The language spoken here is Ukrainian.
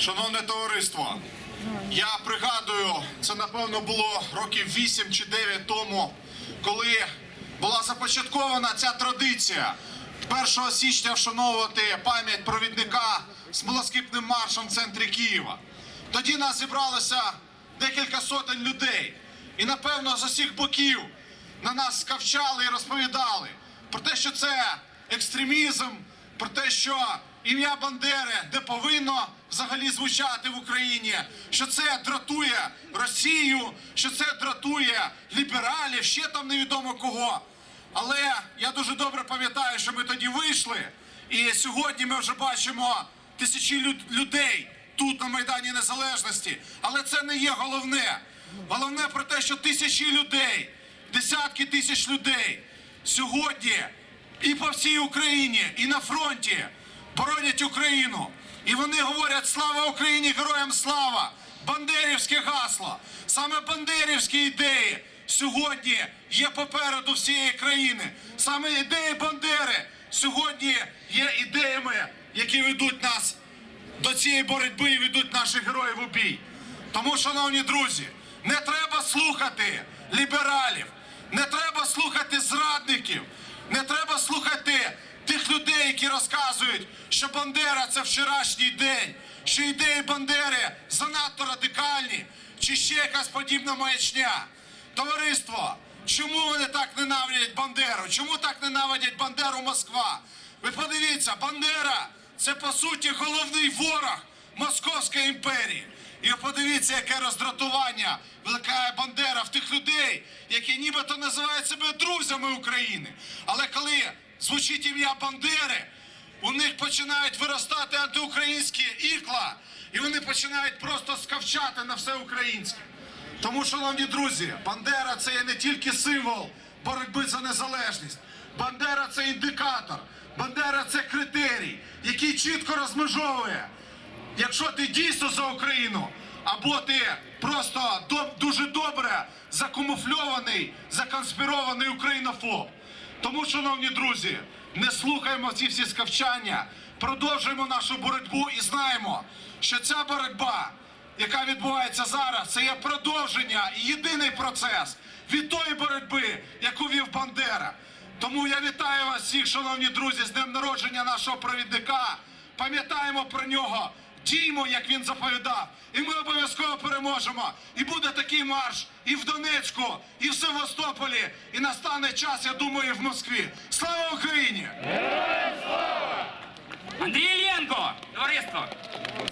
Шановне товариство, я пригадую, це напевно було років 8 чи 9 тому, коли була започаткована ця традиція 1 січня вшановувати пам'ять провідника з малоскипним маршем в центрі Києва. Тоді нас зібралося декілька сотень людей, і напевно з усіх боків на нас скавчали і розповідали про те, що це екстремізм, про те, що ім'я Бандери не повинно взагалі звучати в Україні, що це дратує Росію, що це дратує лібералів, ще там невідомо кого. Але я дуже добре пам'ятаю, що ми тоді вийшли, і сьогодні ми вже бачимо тисячі люд- людей тут на Майдані Незалежності. Але це не є головне. Головне про те, що тисячі людей, десятки тисяч людей сьогодні і по всій Україні, і на фронті боронять Україну. І вони говорять слава Україні, героям слава! Бандерівське гасло. Саме бандерівські ідеї сьогодні є попереду всієї країни. Саме ідеї Бандери сьогодні є ідеями, які ведуть нас до цієї боротьби і ведуть наших героїв у бій. Тому, шановні друзі, не треба слухати лібералів, не треба слухати зрадників, не треба слухати тих людей, які розказують, що Бандера це вчорашній день, що ідеї Бандери занадто радикальні, чи ще якась подібна маячня. Товариство, чому вони так ненавидять Бандеру? Чому так ненавидять Бандеру Москва? Ви подивіться, Бандера це по суті головний ворог Московської імперії. І подивіться, яке роздратування викликає Бандера в тих людей, які нібито називають себе друзями України. Але коли звучить ім'я Бандери, у них починають виростати антиукраїнські ікла, і вони починають просто скавчати на все українське. Тому, шановні друзі, Бандера це є не тільки символ боротьби за незалежність. Бандера це індикатор. Бандера це критерій, який чітко розмежовує, якщо ти дійсно за Україну, або ти просто дуже добре закамуфльований, законспірований українофоб. Тому, шановні друзі, не слухаємо ці всі скавчання, продовжуємо нашу боротьбу і знаємо, що ця боротьба яка відбувається зараз, це є продовження і єдиний процес від тої боротьби, яку вів Бандера. Тому я вітаю вас всіх, шановні друзі, з днем народження нашого провідника. Пам'ятаємо про нього, діймо, як він заповідав, і ми обов'язково переможемо. І буде такий марш і в Донецьку, і в Севастополі, і настане час, я думаю, і в Москві. Слава Україні! Андрій Іллєнко, товариство.